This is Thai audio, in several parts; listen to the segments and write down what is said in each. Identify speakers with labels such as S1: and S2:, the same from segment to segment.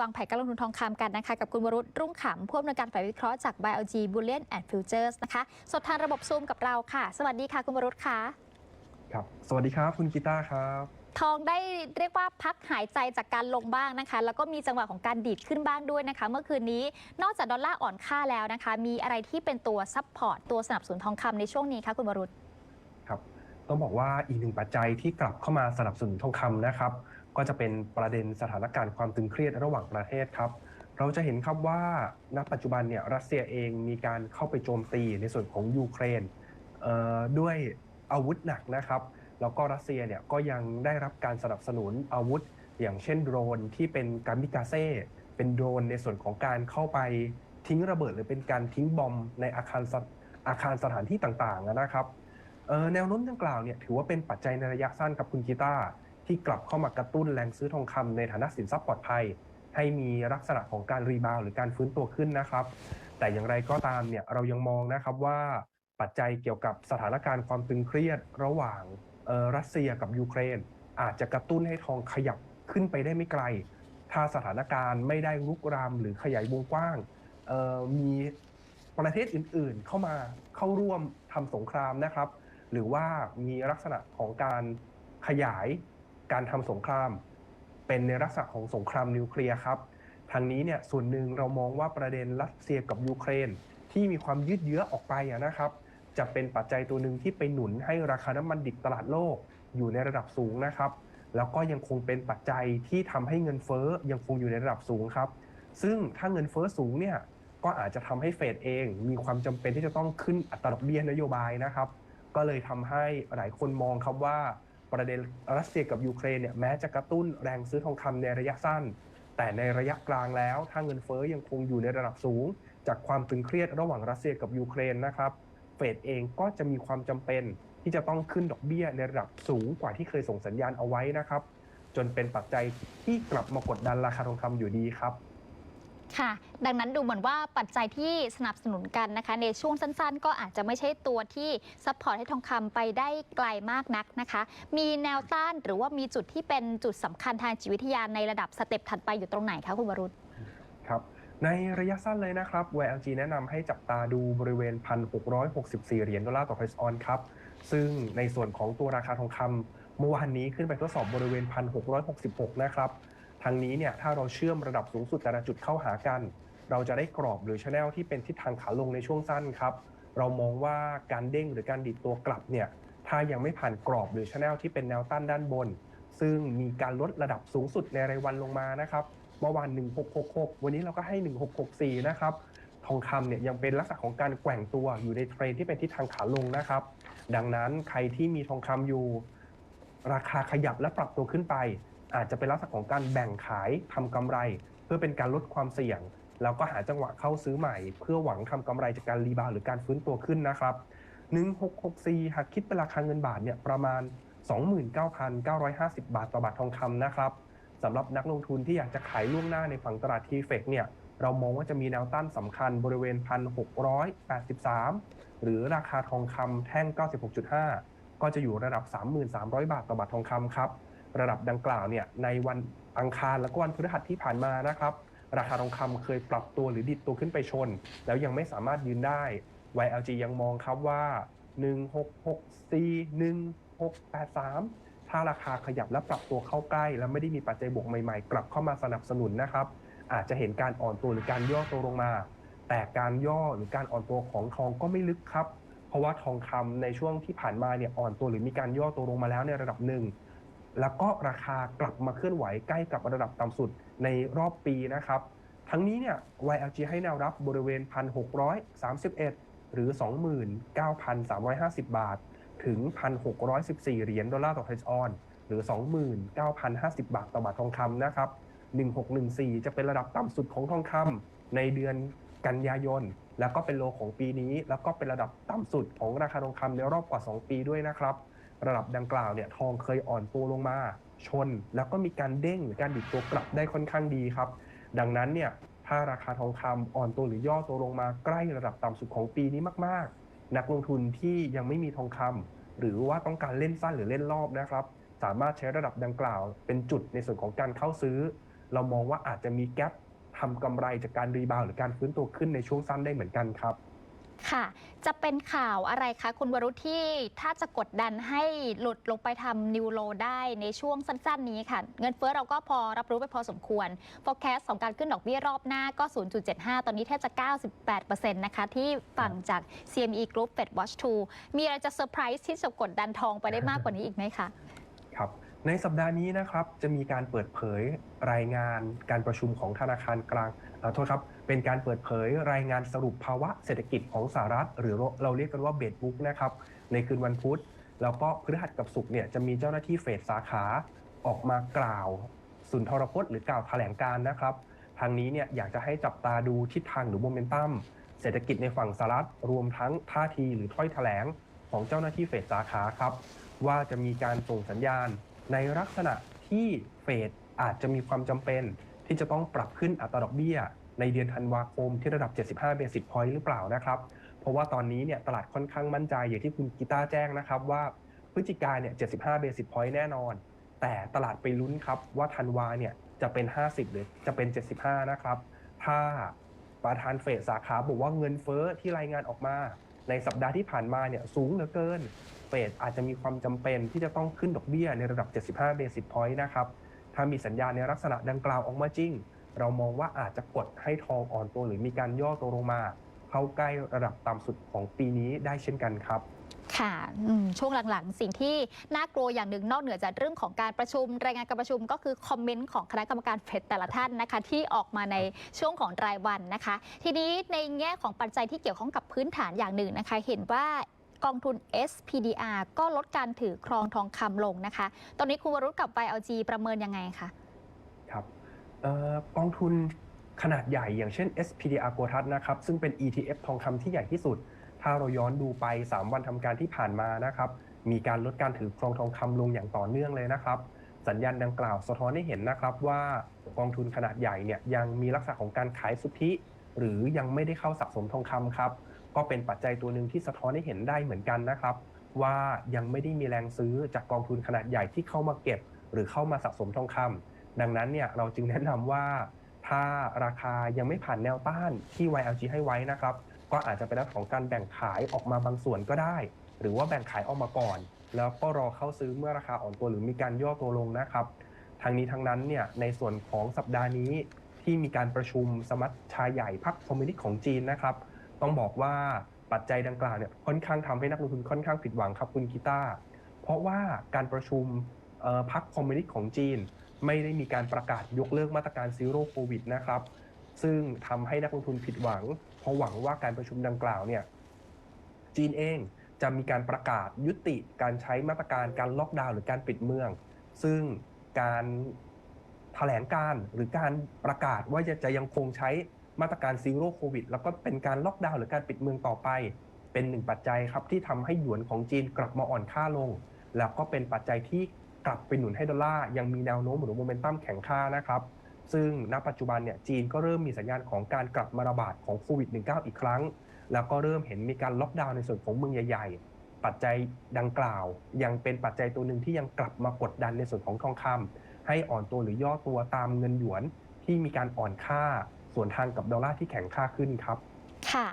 S1: วางแผนการลงทุนทองคำกันนะคะกับคุณวรุษรุ่งขำผู้อำนวยการฝ่ายวิเคราะห์จาก BioG Bullion and Futures นะคะสดทางระบบซูมกับเราค่ะ สวัสดีค่ะคุณวรุษค่ะ
S2: ครับสวัสดีครับคุณกีตาร์ครับ
S1: ทองได้เรียกว่าพักหายใจจากการลงบ้างนะคะ แล้วก็มีจังหวะของการดีดขึ้นบ้างด้วยนะคะ เมื่อคืนนี้นอกจากดอลลาร์อ่อนค่าแล้วนะคะ มีอะไรที่เป็นตัวซับพอร์ตตัวสนับสนุนทองคำในช่วงนี้คะคุณวรุษ
S2: ครับ ต้องบอกว่าอีกหนึ่งปัจจัยที่กลับเข้ามาสนับสนุนทองคำนะครับ ก็จะเป็นประเด็นสถานการณ์ความตึงเครียดระหว่างประเทศครับ เราจะเห็นครับว่าณปัจจุบันเนี่ยรัสเซียเองมีการเข้าไปโจมตีในส่วนของยูเครนด้วยอาวุธหนักนะครับ แล้วก็รัสเซียเนี่ยก็ยังได้รับการสนับสนุนอาวุธ อย่างเช่นโดรนที่เป็นกามิกาเซ่เป็นโดรนในส่วนของการเข้าไปทิ้งระเบิดหรือเป็นการทิ้งบอมในอาคารอาคารสถานที่ต่างๆนะครับแนวโน้มดังกล่าวเนี่ยถือว่าเป็นปัจจัยในระยะสั้นกับคุณกีตาร์ ที่กลับเข้ามากระตุ้นแรงซื้อทองคำในฐานะสินทรัพย์ปลอดภัย ให้มีลักษณะของการรีบาวหรือการฟื้นตัวขึ้นนะครับ แต่อย่างไรก็ตามเนี่ยเรายังมองนะครับว่าปัจจัยเกี่ยวกับสถานการณ์ความตึงเครียดระหว่างออรัสเซียกับยูเครน อาจจะกระตุ้นให้ทองขยับขึ้นไปได้ไม่ไกล ถ้าสถานการณ์ไม่ได้ลุกรามหรือขยายวงกว้างออมีประเทศอื่นๆเข้ามาเข้าร่วมทำสงครามนะครับ หรือว่ามีลักษณะของการขยาย การทำสงคราม เป็นในลักษณะของสงครามนิวเคลียร์ครับทางนี้เนี่ยส่วนหนึ่งเรามองว่าประเด็นรัสเซียกับยูเครน ที่มีความยืดเยื้อออกไปะนะครับ จะเป็นปัจจัยตัวหนึ่งที่ไปหนุนให้ราคาน้ำมันดิบตลาดโลกอยู่ในระดับสูงนะครับ แล้วก็ยังคงเป็นปัจจัยที่ทำให้เงินเฟ้อยังคงอยู่ในระดับสูงครับ ซึ่งถ้าเงินเฟ้อสูงเนี่ยก็อาจจะทำให้เฟดเอง มีความจำเป็นที่จะต้องขึ้นอัตราดอกเบี้ยนโยบายนะครับ ก็เลยทำให้หลายคนมองครับว่า ประเด็นรัสเซียกับยูเครนเนี่ยแม้จะกระตุ้นแรงซื้อทองคำในระยะสั้น แต่ในระยะกลางแล้ว ถ้าเงินเฟ้อยังคงอยู่ในระดับสูง จากความตึงเครียดระหว่างรัสเซียกับยูเครนนะครับเฟดเองก็จะมีความจำเป็นที่จะต้องขึ้นดอกเบี้ยในระดับสูงกว่าที่เคยส่งสัญญาณเอาไว้นะครับ จนเป็นปัจจัยที่กลับมากดดันราคาทองคำอยู่ดีครับ
S1: ค่ะ ดังนั้นดูเหมือนว่าปัจจัยที่สนับสนุนกันนะคะ ในช่วงสั้นๆ ก็อาจจะไม่ใช่ตัวที่ซัพพอร์ตให้ทองคำไปได้ไกลมากนักนะคะ มีแนวต้านหรือว่ามีจุดที่เป็นจุดสำคัญทางจิตวิทยาในระดับสเต็ปถัดไปอยู่ตรงไหนคะคุณวรุษ
S2: ครับในระยะสั้นเลยนะครับ YLG แนะนำให้จับตาดูบริเวณ 1,664 เหรียญดอลลาร์ต่อทรัสออนครับ ซึ่งในส่วนของตัวราคาทองคำเมื่อวานนี้ขึ้นไปทดสอบบริเวณ 1,666 นะครับ ทางนี้เนี่ยถ้าเราเชื่อมระดับสูงสุดแต่ละจุดเข้าหากัน เราจะได้กรอบหรือชแนลที่เป็นทิศทางขาลงในช่วงสั้นครับ เรามองว่าการเด้งหรือการดิดตัวกลับเนี่ยถ้ายังไม่ผ่านกรอบหรือชแนลที่เป็นแนวต้านด้านบน ซึ่งมีการลดระดับสูงสุดในรายวันลงมานะครับเมื่อวาน 1666 วันนี้เราก็ให้ 1664 นะครับ ทองคำเนี่ยยังเป็นลักษณะของการแกว่งตัวอยู่ในเทรนที่เป็นทิศทางขาลงนะครับ ดังนั้นใครที่มีทองคำอยู่ ราคาขยับและปรับตัวขึ้นไป อาจจะเป็นลักษณะของการแบ่งขายทำกำไร เพื่อเป็นการลดความเสี่ยง แล้วก็หาจังหวะเข้าซื้อใหม่ เพื่อหวังทำกำไรจากการรีบาวหรือการฟื้นตัวขึ้นนะครับ 1664 หากคิดเป็นราคาเงินบาทเนี่ยประมาณ 29,950 บาทต่อบาททองคำนะครับสำหรับนักลงทุนที่อยากจะขายล่วงหน้าในฝั่งตลาดทีเฟกเนี่ยเรามองว่าจะมีแนวต้านสำคัญบริเวณ 1,683 หรือราคาทองคำแท่ง 96.5 ก็จะอยู่ระดับ 3,300 บาทต่อบาททองคำครับ ระดับดังกล่าวเนี่ยในวันอังคารและก็วันพฤหัสที่ผ่านมานะครับ ราคาทองคำเคยปรับตัวหรือดิดตัวขึ้นไปชน แล้วยังไม่สามารถยืนได้ YLG ยังมองครับว่า1664 1683 ถ้าราคาขยับและปรับตัวเข้าใกล้ และไม่ได้มีปัจจัยบวกใหม่ๆ กลับเข้ามาสนับสนุนนะครับ อาจจะเห็นการอ่อนตัวหรือการย่อตัวลงมา แต่การย่อหรือการอ่อนตัวของทองก็ไม่ลึกครับ เพราะว่าทองคำในช่วงที่ผ่านมาเนี่ยอ่อนตัวหรือมีการย่อตัวลงมาแล้วในระดับหนึ่ง แล้วก็ราคากลับมาเคลื่อนไหวใกล้กับระดับต่ำสุดในรอบปีนะครับ ทั้งนี้เนี่ย YLG ให้แนวรับบริเวณ 1,631 หรือ 29,350 บาท ถึง 1,614 เหรียญดอลลาร์ต่อทสออนหรือ 29,050 บาทต่อบาททองคำนะครับ 1614 จะเป็นระดับต่ำสุดของทองคำในเดือนกันยายน แล้วก็เป็นโลของปีนี้ แล้วก็เป็นระดับต่ำสุดของราคาทองคำในรอบกว่า 2 ปีด้วยนะครับ ระดับดังกล่าวเนี่ยทองเคยอ่อนตัวลงมา ชน แล้วก็มีการเด้งหรือการดิดตัวกลับได้ค่อนข้างดีครับ ดังนั้นเนี่ยถ้าราคาทองคำอ่อนตัวหรือย่อตัวลงมาใกล้ระดับต่ำสุดของปีนี้มากๆ นักลงทุนที่ยังไม่มีทองคำหรือว่าต้องการเล่นสั้นหรือเล่นรอบนะครับ สามารถใช้ระดับดังกล่าว เป็นจุดในส่วนของการเข้าซื้อ เรามองว่าอาจจะมีแกลบทำกำไรจากการรีบาวหรือการฟื้นตัวขึ้นในช่วงสั้นได้เหมือนกันครับ
S1: ค่ะ จะเป็นข่าวอะไรคะ คุณวรุษที่ถ้าจะกดดันให้หลุดลงไปทำนิวโลได้ในช่วงสั้น ๆ นี้ค่ะ เงินเฟ้อเราก็พอรับรู้ไปพอสมควร forecast ของการขึ้นดอกเบี้ยรอบหน้าก็ 0.75 ตอนนี้แทบจะ 98%นะคะ ที่ฝั่งจาก CME Group Fed Watch 2 มีอะไรจะเซอร์ไพรส์ที่จะกดดันทองไปได้มากกว่านี้อีกไหมคะ
S2: ครับ ในสัปดาห์นี้นะครับจะมีการเปิดเผยรายงานการประชุมของธนาคารกลางโทษครับเป็นการเปิดเผยรายงานสรุปภาวะเศรษฐกิจของสหรัฐ หรือเราเรียกกันว่าเบดบุ๊กนะครับในคืนวันพุธ แล้วก็พฤหัสกับศุกร์เนี่ยจะมีเจ้าหน้าที่เฟดสาขาออกมากล่าว สุนทรพจน์หรือกล่าวแถลงการนะครับ ทางนี้เนี่ยอยากจะให้จับตาดูทิศทางหรือโมเมนตัมเศรษฐกิจในฝั่งสหรัฐรวมทั้งท่าทีหรือถ้อยแถลงของเจ้าหน้าที่เฟดสาขาครับว่าจะมีการส่งสัญญาณ ในลักษณะที่เฟดอาจจะมีความจำเป็น ที่จะต้องปรับขึ้นอัตราดอกเบี้ย ในเดือนธันวาคมที่ระดับ 75 เบสิสพอยต์หรือเปล่านะครับ เพราะว่าตอนนี้เนี่ยตลาดค่อนข้างมั่นใจอย่างที่คุณกีตาร์แจ้งนะครับว่าพฤศจิกาเนี่ย 75 เบสิสพอยต์แน่นอน แต่ตลาดไปลุ้นครับว่าธันวาเนี่ยจะเป็น 50 หรือจะเป็น 75 นะครับ ถ้าประธานเฟดสาขาบอกว่าเงินเฟ้อที่รายงานออกมา ในสัปดาห์ที่ผ่านมาเนี่ยสูงเหลือเกินเฟดอาจจะมีความจำเป็นที่จะต้องขึ้นดอกเบี้ยในระดับ 75 เบสิสพอยต์นะครับ ถ้ามีสัญญาณในลักษณะดังกล่าวออกมาจริง เรามองว่าอาจจะกดให้ทองอ่อนตัวหรือมีการย่อตัวลงมา เข้าใกล้ระดับต่ำสุดของปีนี้ได้เช่นกันครับ
S1: ค่ะช่วงหลังๆ สิ่งที่น่ากลัวอย่างหนึ่งนอกเหนือจากเรื่องของการประชุม รายงานการประชุมก็คือคอมเมนต์ของคณะกรรมการเฟดแต่ละท่านนะคะ ที่ออกมาในช่วงของรายวันนะคะ ทีนี้ในแง่ของปัจจัยที่เกี่ยวข้องกับพื้นฐานอย่างหนึ่งนะคะ เห็นว่ากองทุน SPDR ก็ลดการถือครองทองคำลงนะคะ ตอนนี้คุณวรุษกับ YLG ประเมินยังไงคะ
S2: ครับออกองทุนขนาดใหญ่อย่างเช่น SPDR โกทัสนะครับซึ่งเป็น ETF ทองคำที่ใหญ่ที่สุด ถ้าเราย้อนดูไป 3 วันทำการที่ผ่านมานะครับ มีการลดการถือครองทองคำลงอย่างต่อเนื่องเลยนะครับ สัญญาณดังกล่าวสะท้อนให้เห็นนะครับว่ากองทุนขนาดใหญ่เนี่ยยังมีลักษณะของการขายสุทธิ หรือยังไม่ได้เข้าสะสมทองคำครับ ก็เป็นปัจจัยตัวหนึ่งที่สะท้อนให้เห็นได้เหมือนกันนะครับ ว่ายังไม่ได้มีแรงซื้อจากกองทุนขนาดใหญ่ที่เข้ามาเก็บ หรือเข้ามาสะสมทองคำดังนั้นเนี่ยเราจึงแนะนำว่าถ้าราคายังไม่ผ่านแนวต้านที่ YLG ให้ไว้นะครับ ก็อาจจะเป็นลักษณะของการแบ่งขายออกมาบางส่วนก็ได้ หรือว่าแบ่งขายออกมาก่อน แล้วก็รอเข้าซื้อเมื่อราคาอ่อนตัวหรือมีการย่อตัวลงนะครับทางนี้ทั้งนั้นเนี่ยในส่วนของสัปดาห์นี้ที่มีการประชุมสมัชชาใหญ่พรรคคอมมิวนิสต์ของจีนนะครับ ต้องบอกว่าปัจจัยดังกล่าวเนี่ยค่อนข้างทำให้นักลงทุนค่อนข้างผิดหวังครับคุณกีตาเพราะว่าการประชุมพรรคคอมมิวนิสต์ของจีน ไม่ได้มีการประกาศยกเลิกมาตรการซีโร่โควิดนะครับ ซึ่งทำให้นักลงทุนผิดหวัง เพราะหวังว่าการประชุมดังกล่าวเนี่ยจีนเองจะมีการประกาศยุติการใช้มาตรการการล็อกดาวน์หรือการปิดเมือง ซึ่งการแถลงการหรือการประกาศว่าจะจะยังคงใช้มาตรการซีโร่โควิดแล้วก็เป็นการล็อกดาวน์หรือการปิดเมืองต่อไป เป็นหนึ่งปัจจัยครับที่ทำให้หยวนของจีนกลับมาอ่อนค่าลง แล้วก็เป็นปัจจัยที่กลับไปหนุนให้ดอลลาร์ยังมีแนวโน้มหรือโมเมนตัมแข็งค่านะครับ ซึ่งณปัจจุบันเนี่ยจีนก็เริ่มมีสัญญาณของการกลับมาระบาดของโควิด -19 อีกครั้ง แล้วก็เริ่มเห็นมีการล็อกดาวน์ในส่วนของเมืองใหญ่ ๆ ปัจจัยดังกล่าว ยังเป็นปัจจัยตัวหนึ่งที่ยังกลับมากดดันในส่วนของทองคำให้อ่อนตัวหรือย่อตัวตามเงินหยวนที่มีการอ่อนค่าส่วนทางกับดอลลาร์ที่แข็งค่าขึ้นครับ
S1: ค่ะ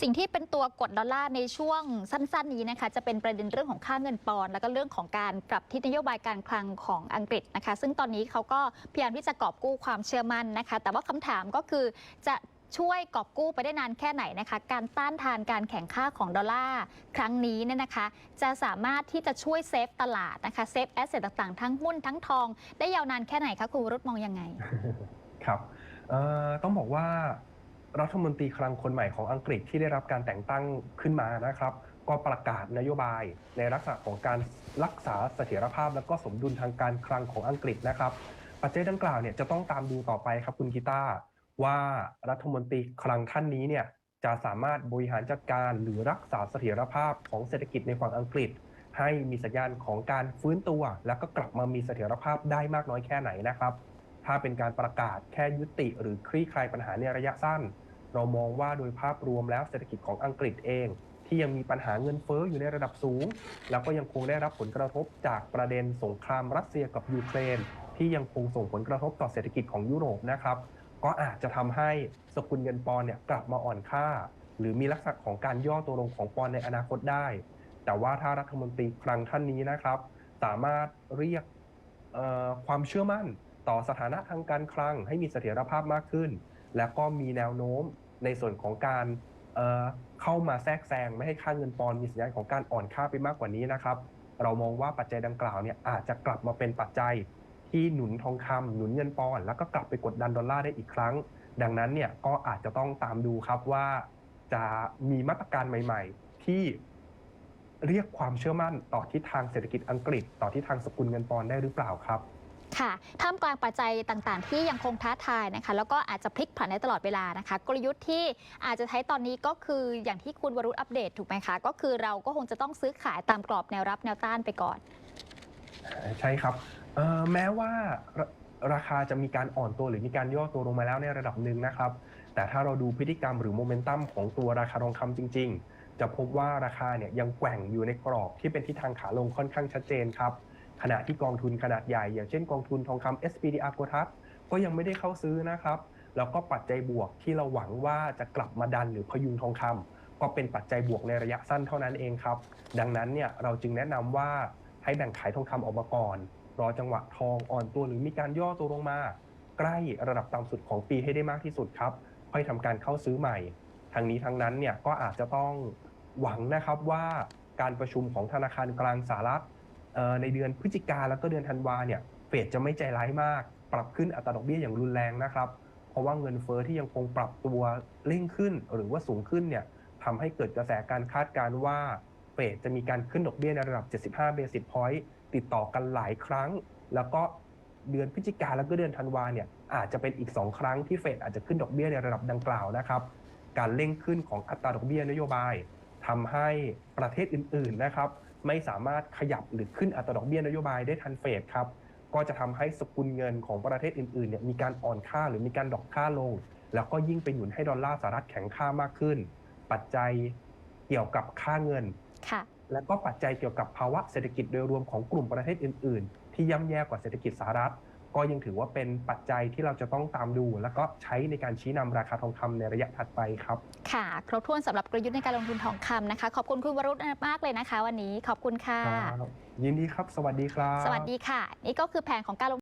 S1: สิ่งที่เป็นตัวกดดอลลาร์ในช่วงสั้น ๆ นี้นะคะจะเป็นประเด็นเรื่องของค่าเงินปอนด์แล้วก็เรื่องของการปรับทิศนโยบายการคลังของอังกฤษนะคะ ซึ่งตอนนี้เขาก็พยายามที่จะกอบกู้ความเชื่อมั่นนะคะ แต่ว่าคำถามก็คือจะช่วยกอบกู้ไปได้นานแค่ไหนนะคะ การต้านทานการแข่งค่าของดอลลาร์ครั้งนี้เนี่ยนะคะ จะสามารถที่จะช่วยเซฟตลาดนะคะเซฟแอสเซทต่างๆ ทั้งหุ้นทั้งทอง ได้ยาวนานแค่ไหนคะคุณรุษมองยังไง
S2: ครับต้องบอกว่า รัฐมนตรีคลังคนใหม่ของอังกฤษที่ได้รับการแต่งตั้งขึ้นมานะครับ ก็ประกาศนโยบายในลักษณะของการรักษาเสถียรภาพ และก็สมดุลทางการคลังของอังกฤษนะครับ ปัจจัยดังกล่าวเนี่ยจะต้องตามดูต่อไปครับคุณกีตาว่ารัฐมนตรีคลังท่านนี้เนี่ยจะสามารถบริหารจัดการหรือรักษาเสถียรภาพของเศรษฐกิจในฝั่งอังกฤษ ให้มีสัญญาณของการฟื้นตัว แล้วก็กลับมามีเสถียรภาพได้มากน้อยแค่ไหนนะครับ ถ้าเป็นการประกาศแค่ยุติ หรือคลี่คลายปัญหาในระยะสั้น เรามองว่าโดยภาพรวมแล้วเศรษฐกิจของอังกฤษเอง ที่ยังมีปัญหาเงินเฟ้ออยู่ในระดับสูง แล้วก็ยังคงได้รับผลกระทบจากประเด็นสงครามรัสเซียกับยูเครน ที่ยังคงส่งผลกระทบต่อเศรษฐกิจของยุโรปนะครับก็อาจจะทำให้สกุลเงินปอนด์เนี่ยกลับมาอ่อนค่า หรือมีลักษณะของการย่อตัวลงของปอนด์ในอนาคตได้ แต่ว่าถ้ารัฐมนตรีคลังท่านนี้นะครับ สามารถเรียกความเชื่อมั่น ต่อสถานะทางการคลังให้มีเสถียรภาพมากขึ้น และก็มีแนวโน้มในส่วนของการเเข้ามาแทรกแซงไม่ให้ค่าเงินปอนด์มีสัญญาณของการอ่อนค่าไปมากกว่านี้นะครับ เรามองว่าปัจจัยดังกล่าวเนี่ยอาจจะกลับมาเป็นปัจจัยที่หนุนทองคำหนุนเงินปอนด์แล้วก็กลับไปกดดันดอลลาร์ได้อีกครั้ง ดังนั้นเนี่ยก็อาจจะต้องตามดูครับว่าจะมีมาตรการใหม่ ๆ ที่เรียกความเชื่อมั่นต่อทิศทางเศรษฐกิจอังกฤษ ต่อทิศทางสกุลเงินปอนด์ได้หรือเปล่าครับ
S1: ค่ะท่ามกลางปัจจัยต่างๆ ที่ยังคงท้าทายนะคะ แล้วก็อาจจะพลิกผันได้ตลอดเวลานะคะ กลยุทธ์ที่อาจจะใช้ตอนนี้ก็คืออย่างที่คุณวรุษอัปเดตถูกไหมคะ ก็คือเราก็คงจะต้องซื้อขายตามกรอบแนวรับแนวต้านไปก่อน
S2: ใช่ครับแม้ว่าราราคาจะมีการอ่อนตัวหรือมีการย่อตัวลงมาแล้วในระดับหนึ่งนะครับ แต่ถ้าเราดูพฤติกรรมหรือโมเมนตัมของตัวราคาทองคำจริง ๆ จะพบว่าราคาเนี่ยยังแกว่งอยู่ในกรอบที่เป็นทิศทางขาลงค่อนข้างชัดเจนครับ ขณะที่กองทุนขนาดใหญ่ อย่างเช่นกองทุนทองคำ SPDR โกทัสก็ยังไม่ได้เข้าซื้อนะครับ แล้วก็ปัจจัยบวกที่เราหวังว่าจะกลับมาดันหรือพยุงทองคำก็เป็นปัจจัยบวกในระยะสั้นเท่านั้นเองครับ ดังนั้นเนี่ยเราจึงแนะนำว่าให้แบ่งขายทองคำออกมาก่อน รอจังหวะทองอ่อนตัวหรือมีการย่อตัวลงมา ใกล้ระดับต่ำสุดของปีให้ได้มากที่สุดครับ ค่อยทำการเข้าซื้อใหม่ทางนี้ทางนั้นเนี่ยก็อาจจะต้องหวังนะครับว่าการประชุมของธนาคารกลางสหรัฐ ในเดือนพฤศจิกาแล้วก็เดือนธันวาเนี่ยเฟดจะไม่ใจร้ายมาก ปรับขึ้นอัตราดอกเบี้ยอย่างรุนแรงนะครับ เพราะว่าเงินเฟอ้อที่ยังคงปรับตัวเร่งขึ้นหรือว่าสูงขึ้นเนี่ยทำให้เกิดกระแสการคาดการณ์ว่าเฟดจะมีการขึ้นดอกเบี้ยในระดับ 75 เบสิสพอยต์ติดต่อกันหลายครั้ง แล้วก็เดือนพฤศจิกาแล้วก็เดือนธันวาเนี่ยอาจจะเป็นอีก 2 ครั้งที่เฟดอาจจะขึ้นดอกเบี้ยในระดับดังกล่าวนะครับ การเร่งขึ้นของอัตราดอกเบี้ยนโยบายทำให้ประเทศอื่นๆนะครับ ไม่สามารถขยับหรือขึ้นอัตราดอกเบี้ยนโยบายได้ทันเฟดครับก็จะทำให้สกุลเงินของประเทศอื่นๆเนี่ยมีการอ่อนค่าหรือมีการดรอกค่าลง แล้วก็ยิ่งไปหนุนให้ดอลลาร์สหรัฐแข็งค่ามากขึ้น ปัจจัยเกี่ยวกับค่าเงิน
S1: ค่ะ
S2: และก็ปัจจัยเกี่ยวกับภาวะเศรษฐกิจโดยรวมของกลุ่มประเทศอื่น ๆ ที่ย่ำแย่กว่าเศรษฐกิจสหรัฐ ก็ยังถือว่าเป็นปัจจัยที่เราจะต้องตามดู แล้วก็ใช้ในการชี้นำราคาทองคำในระยะถัดไปครับ
S1: ค่ะ ครบถ้วนสำหรับกลยุทธ์ในการลงทุนทองคำนะคะ ขอบคุณคุณวรุษมากเลยนะคะ วันนี้ขอบคุณค่ะ
S2: ครับยินดีครับ สวัสดีครับ
S1: สวัสดีค่ะ นี่ก็คือแผนของการลง